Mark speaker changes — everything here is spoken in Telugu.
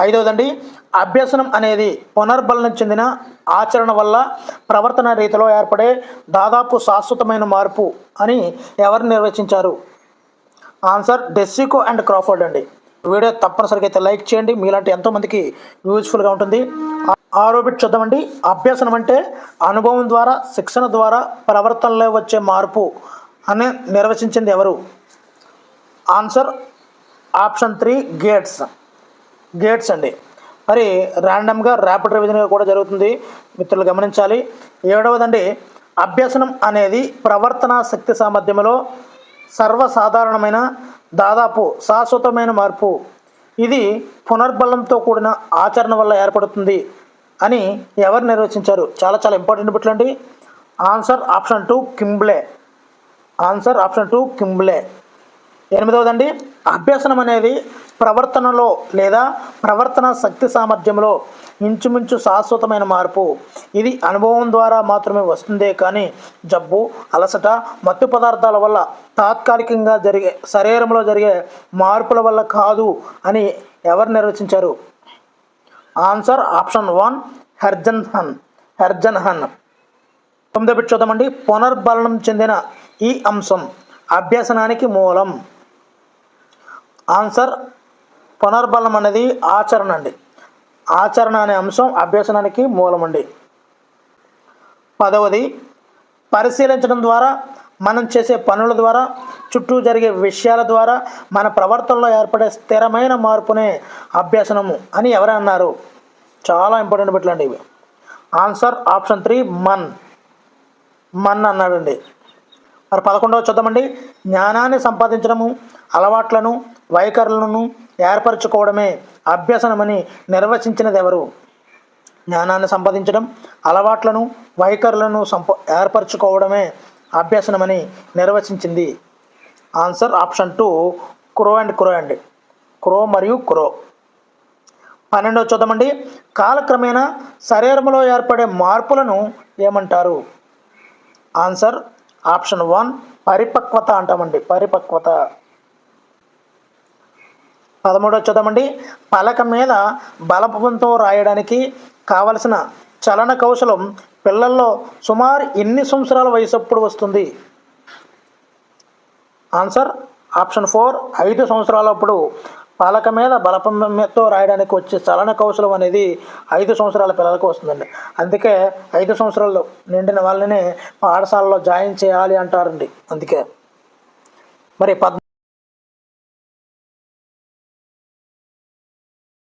Speaker 1: ఐదవదండి అభ్యసనం అనేది పునర్బలనం చెందిన ఆచరణ వల్ల ప్రవర్తన రీతిలో ఏర్పడే దాదాపు శాశ్వతమైన మార్పు అని ఎవరు నిర్వచించారు? ఆన్సర్ డెస్సికో అండ్ క్రాఫర్డ్ అండి. వీడియో తప్పనిసరిగా అయితే లైక్ చేయండి. మీలాంటి ఎంతోమందికి యూజ్ఫుల్గా ఉంటుంది. ఆ- ఆరో బిట్ చూద్దామండి. అభ్యసనం అంటే అనుభవం ద్వారా శిక్షణ ద్వారా ప్రవర్తనలో వచ్చే మార్పు అని నిర్వచించింది ఎవరు? Answer option three Gates. Gates అండి. మరి ర్యాండమ్గా ర్యాపిడ్ రివిజన్గా కూడా జరుగుతుంది. మిత్రులు గమనించాలి. ఏడవదండి అభ్యసనం అనేది ప్రవర్తన శక్తి సామర్థ్యంలో సర్వసాధారణమైన దాదాపు శాశ్వతమైన మార్పు. ఇది పునర్బలంతో కూడిన ఆచరణ వల్ల ఏర్పడుతుంది అని ఎవరు నిర్వచించారు? చాలా చాలా important బిట్లండి answer option two Kimble. Answer option two Kimble. ఎనిమిదవదండి అభ్యసనం అనేది ప్రవర్తనలో లేదా ప్రవర్తన శక్తి సామర్థ్యంలో ఇంచుమించు శాశ్వతమైన మార్పు. ఇది అనుభవం ద్వారా మాత్రమే వస్తుందే కానీ జబ్బు అలసట మత్తు పదార్థాల వల్ల తాత్కాలికంగా జరిగే శరీరంలో జరిగే మార్పుల వల్ల కాదు అని ఎవరు నిర్వచించారు? Answer option one Hergenhahn. Hergenhahn. తొమ్మిదో బిట్ చూద్దామండి. పునర్బలనం చెందిన ఈ అంశం అభ్యసనానికి మూలం. ఆన్సర్ పునర్బలం అనేది ఆచరణ అండి. ఆచరణ అనే అంశం అభ్యసనానికి మూలం అండి. పదవది పరిశీలించడం ద్వారా మనం చేసే పనుల ద్వారా చుట్టూ జరిగే విషయాల ద్వారా మన ప్రవర్తనలో ఏర్పడే స్థిరమైన మార్పునే అభ్యసనము అని ఎవరు అన్నారు? చాలా ఇంపార్టెంట్ బిట్లండి ఇవి. Answer option three Mann. Mann అన్నాడండి. మరి పదకొండవ చూద్దామండి జ్ఞానాన్ని సంపాదించడము అలవాట్లను వైఖరులను ఏర్పరచుకోవడమే అభ్యసనమని నిర్వచించినది ఎవరు జ్ఞానాన్ని సంపాదించడం అలవాట్లను వైఖరులను సంప ఏర్పరచుకోవడమే అభ్యసనమని నిర్వచించింది. Answer option two Crow and Crow and. Crow మరియు క్రో. పన్నెండవ చూద్దామండి. కాలక్రమేణా శరీరంలో ఏర్పడే మార్పులను ఏమంటారు? ఆన్సర్ ఆప్షన్ వన్ పరిపక్వత అంటామండి. పరిపక్వత. పదమూడవ చూద్దామండి పలక మీద బలపంతో రాయడానికి కావలసిన చలన కౌశలం పిల్లల్లో సుమారు ఎన్ని సంవత్సరాల వయసప్పుడు వస్తుంది? ఆన్సర్ ఆప్షన్ ఫోర్ ఐదు సంవత్సరాలప్పుడు పాలక మీద బలపంతో రాయడానికి వచ్చే చలన కౌశలం అనేది ఐదు సంవత్సరాల పిల్లలకు వస్తుందండి. అందుకే ఐదు సంవత్సరాలు నిండిన వాళ్ళని పాఠశాలలో జాయిన్ చేయాలి అంటారండి. అందుకే. మరి పద్